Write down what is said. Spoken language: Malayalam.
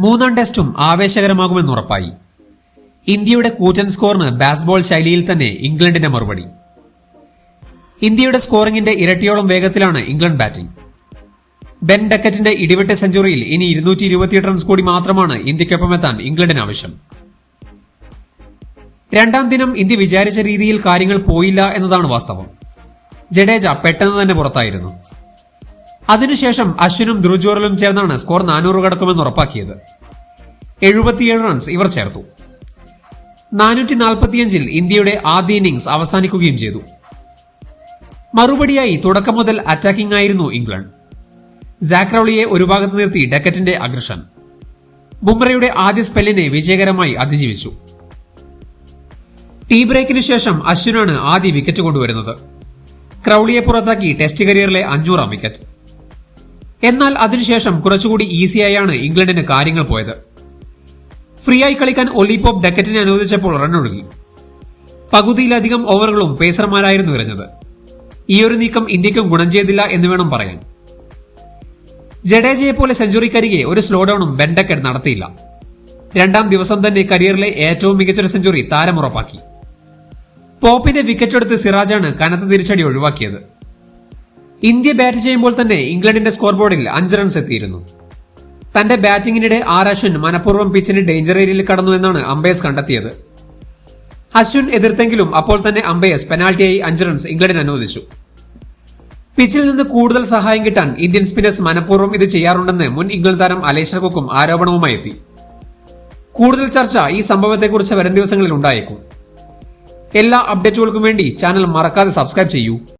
മൂന്നാം ടെസ്റ്റും ആവേശകരമാകുമെന്ന് ഉറപ്പായി. ഇന്ത്യയുടെ കൂറ്റൻ സ്കോറിന് ബാസ്ബോൾ ശൈലിയിൽ തന്നെ ഇംഗ്ലണ്ടിന്റെ മറുപടി. ഇന്ത്യയുടെ സ്കോറിംഗിന്റെ ഇരട്ടിയോളം വേഗത്തിലാണ് ഇംഗ്ലണ്ട് ബാറ്റിംഗ്. ബെൻ ഡക്കറ്റിന്റെ ഇടിവെട്ട് സെഞ്ചുറിയിൽ ഇനി ഇരുന്നൂറ്റി ഇരുപത്തിയെട്ട് റൺസ് കൂടി മാത്രമാണ് ഇന്ത്യക്കൊപ്പമെത്താൻ ഇംഗ്ലണ്ടിന് ആവശ്യം. രണ്ടാം ദിനം ഇന്ത്യ വിചാരിച്ച രീതിയിൽ കാര്യങ്ങൾ പോയില്ല എന്നതാണ് വാസ്തവം. ജഡേജ പെട്ടെന്ന് തന്നെ പുറത്തായിരുന്നു. അതിനുശേഷം അശ്വിനും ധ്രുജോറലും ചേർന്നാണ് സ്കോർ നാനൂറ് കടക്കുമെന്ന് ഉറപ്പാക്കിയത്. എഴുപത്തിയേഴ് റൺസ് ഇവർ ചേർത്തു. നാനൂറ്റി നാൽപ്പത്തിയഞ്ചിൽ ഇന്ത്യയുടെ ആദ്യ ഇന്നിംഗ്സ് അവസാനിക്കുകയും ചെയ്തു. മറുപടിയായി തുടക്കം മുതൽ അറ്റാക്കിംഗ് ആയിരുന്നു ഇംഗ്ലണ്ട്. ജാക്രൌളിയെ ഒരു ഭാഗത്ത് നിർത്തി ഡക്കറ്റിന്റെ അഗ്രഷൻ. ബുംറയുടെ ആദ്യ സ്പെല്ലിനെ വിജയകരമായി അതിജീവിച്ചു. ടീ ബ്രേക്കിന് ശേഷം അശ്വിനാണ് ആദ്യ വിക്കറ്റ് കൊണ്ടുവരുന്നത്. ക്രൌളിയെ പുറത്താക്കി ടെസ്റ്റ് കരിയറിലെ അഞ്ഞൂറാം വിക്കറ്റ് എന്നാൽ അതിനുശേഷം കുറച്ചുകൂടി ഈസിയായാണ് ഇംഗ്ലണ്ടിന് കാര്യങ്ങൾ പോയത്. ഫ്രീ ആയി കളിക്കാൻ ഒലിപോപ്പ് ഡക്കറ്റിനെ അനുവദിച്ചപ്പോൾ റണ്ണൊഴുകി പകുതിയിലധികം ഓവറുകളും പേസർമാരായിരുന്നു എറിഞ്ഞത് ഈയൊരു നീക്കം ഇന്ത്യക്കും ഗുണം ചെയ്തില്ല എന്ന് വേണം പറയാൻ. ജഡേജയെ പോലെ സെഞ്ചുറിക്കരികെ ഒരു സ്ലോ ഡൌണും ബെൻഡക്കറ്റ് നടത്തിയില്ല. രണ്ടാം ദിവസം തന്നെ കരിയറിലെ ഏറ്റവും മികച്ചൊരു സെഞ്ചുറി താരമുറപ്പാക്കി പോപ്പിന്റെ വിക്കറ്റ് എടുത്ത് സിറാജാണ് കനത്ത തിരിച്ചടി ഒഴിവാക്കിയത്. ഇന്ത്യ ബാറ്റ് ചെയ്യുമ്പോൾ തന്നെ ഇംഗ്ലണ്ടിന്റെ സ്കോർ ബോർഡിൽ അഞ്ച് റൺസ് എത്തിയിരുന്നു. തന്റെ ബാറ്റിംഗിനിടെ ആർ അശ്വിൻ മനഃപൂർവം പിച്ചിന് ഡേഞ്ചർ ഏരിയയിൽ കടന്നു എന്നാണ് അമ്പയേഴ്സ് കണ്ടെത്തിയത്. അശ്വിൻ എതിർത്തെങ്കിലും അപ്പോൾ തന്നെ അമ്പയേഴ്സ് പെനാൽറ്റിയായി അഞ്ച് റൺസ് ഇംഗ്ലണ്ടിന് അനുവദിച്ചു. പിച്ചിൽ നിന്ന് കൂടുതൽ സഹായം കിട്ടാൻ ഇന്ത്യൻ സ്പിന്നേഴ്സ് മനഃപൂർവം ഇത് ചെയ്യാറുണ്ടെന്ന് മുൻ ഇംഗ്ലണ്ട് താരം അലേഷർ കുക്കും ആരോപണവുമായി എത്തി കൂടുതൽ ചർച്ച ഈ സംഭവത്തെക്കുറിച്ച് വരും ദിവസങ്ങളിൽ ഉണ്ടായേക്കും. എല്ലാ അപ്ഡേറ്റുകൾക്കും വേണ്ടി ചാനൽ മറക്കാതെ സബ്സ്ക്രൈബ് ചെയ്യൂ.